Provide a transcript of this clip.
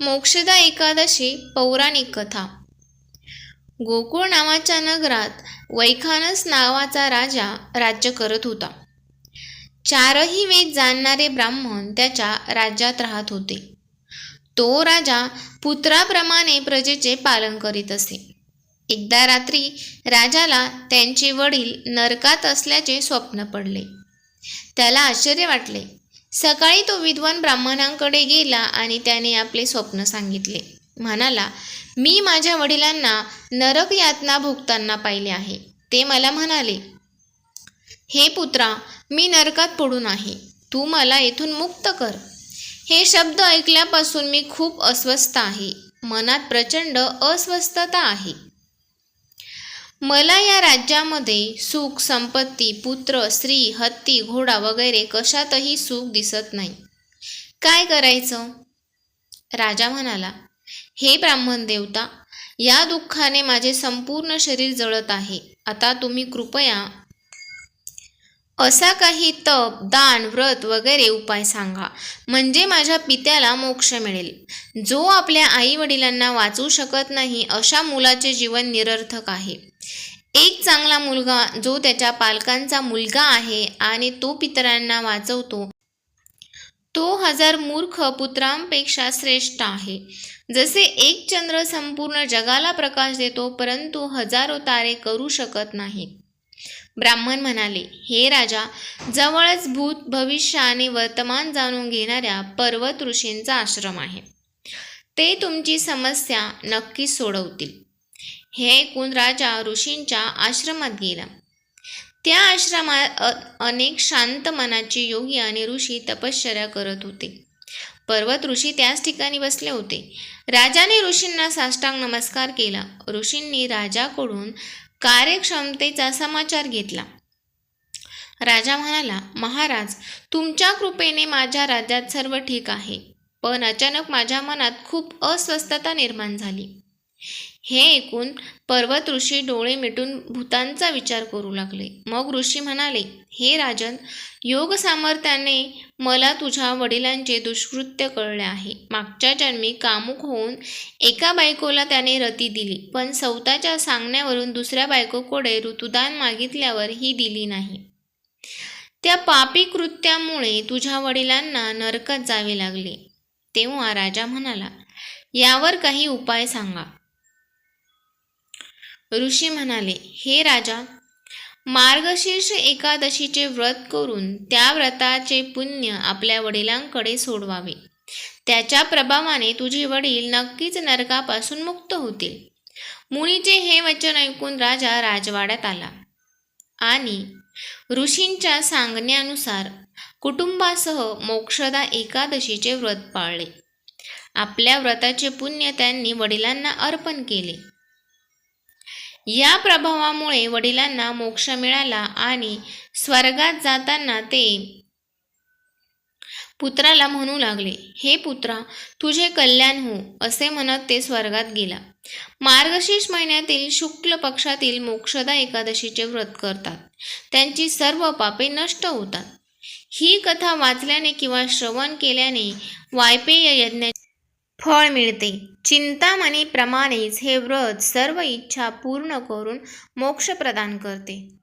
मोक्षदा एकादशी पौराणिक कथा. गोकुळ नावाच्या नगरात वैखानस नावाचा राजा राज्य करत होता. चारही वेद जाणणारे ब्राह्मण त्याच्या राज्यात राहत होते. तो राजा पुत्राप्रमाणे प्रजेचे पालन करीत असे. एकदा रात्री राजाला त्यांचे वडील नरकात असल्याचे स्वप्न पडले. त्याला आश्चर्य वाटले. सकाळी तो विद्वान ब्राह्मणांकडे गेला आणि त्याने आपले स्वप्न सांगितले. म्हणाला मी माझ्या वडिलांना नरक यातना भोगताना पाहिले आहे. ते मला म्हणाले हे पुत्रा मी नरकात पडून आहे. तू मला येथून मुक्त कर. हे शब्द ऐकल्यापासून मी खूप अस्वस्थ आहे. मनात प्रचंड अस्वस्थता आहे. मला या राज्यामध्ये सुख संपत्ती पुत्र स्त्री हत्ती घोडा वगैरे कशातही सुख दिसत नाही. काय करायचं? राजा म्हणाला हे ब्राह्मण देवता या दुःखाने माझे संपूर्ण शरीर जळत आहे. आता तुम्ही कृपया असा काही तप दान व्रत वगैरे उपाय सांगा. म्हणजे माझ्या पित्याला मोक्ष मिळेल. जो आपल्या आई वडिलांना वाचू शकत नाही अशा मुलाचे जीवन निरर्थक आहे. एक चांगला मुलगा जो त्याच्या पालकांचा मुलगा आहे आणि तो पितरांना वाचवतो तो हजार मूर्ख पुत्रांपेक्षा श्रेष्ठ आहे. जसे एक चंद्र संपूर्ण जगाला प्रकाश देतो परंतु हजारो तारे करू शकत नाहीत ब्राह्मण म्हणाले हे राजा जवळच भूत भविष्य आणि वर्तमान जाणून घेणाऱ्या पर्वत ऋषींचा आश्रम आहे. ते तुमची समस्या नक्कीच सोडवतील. हे ऐकून राजा ऋषींच्या आश्रमात गेला. त्या आश्रमात अ- अनेक शांत मनाचे योगी आणि ऋषी तपश्चर्या करत होते. पर्वत ऋषी त्याच ठिकाणी बसले होते. राजाने ऋषींना साष्टांग नमस्कार केला. ऋषींनी राजाकडून कार्यक्षमतेचा समाचार घेतला. राजा म्हणाला महाराज तुमच्या कृपेने माझ्या राज्यात सर्व ठीक आहे. पण अचानक माझ्या मनात खूप अस्वस्थता निर्माण झाली. हे ऐकून पर्वत ऋषी डोळे मिटून भूतांचा विचार करू लागले. मग ऋषी म्हणाले हे राजन योग सामर्थ्याने मला तुझ्या वडिलांचे दुष्कृत्य कळले आहे. मागच्या जन्मी कामुक होऊन एका बायकोला त्याने रती दिली पण सौताच्या सांगण्यावरून दुसऱ्या बायकोकडे ऋतुदान मागितल्यावर ही दिली नाही. त्या पापी कृत्यामुळे तुझ्या वडिलांना नरकात जावे लागले. तेव्हा राजा म्हणाला यावर काही उपाय सांगा. ऋषी म्हणाले हे राजा मार्गशीर्ष एकादशीचे व्रत करून त्या व्रताचे पुण्य आपल्या वडिलांकडे सोडवावे. त्याच्या प्रभावाने तुझे वडील नक्कीच नरकापासून मुक्त होतील. मुनीचे हे वचन ऐकून राजा राजवाड्यात आला. आणि ऋषींच्या सांगण्यानुसार कुटुंबासह मोक्षदा एकादशीचे व्रत पाळले. आपल्या व्रताचे पुण्य त्यांनी वडिलांना अर्पण केले. या प्रभावामुळे वडिलांना मोक्ष मिळाला आणि स्वर्गात जाताना ते पुत्राला म्हणू लागले हे पुत्रा तुझे कल्याण हो असे म्हणत ते स्वर्गात गेला. मार्गशीर्ष महिन्यातील शुक्ल पक्षातील मोक्षदा एकादशीचे व्रत करतात. त्यांची सर्व पापे नष्ट होतात. ही कथा वाचल्याने किंवा श्रवण केल्याने वायपेय यज्ञा फळ मिळते. चिंतामणीप्रमाणेच हे व्रत सर्व इच्छा पूर्ण करून मोक्ष प्रदान करते.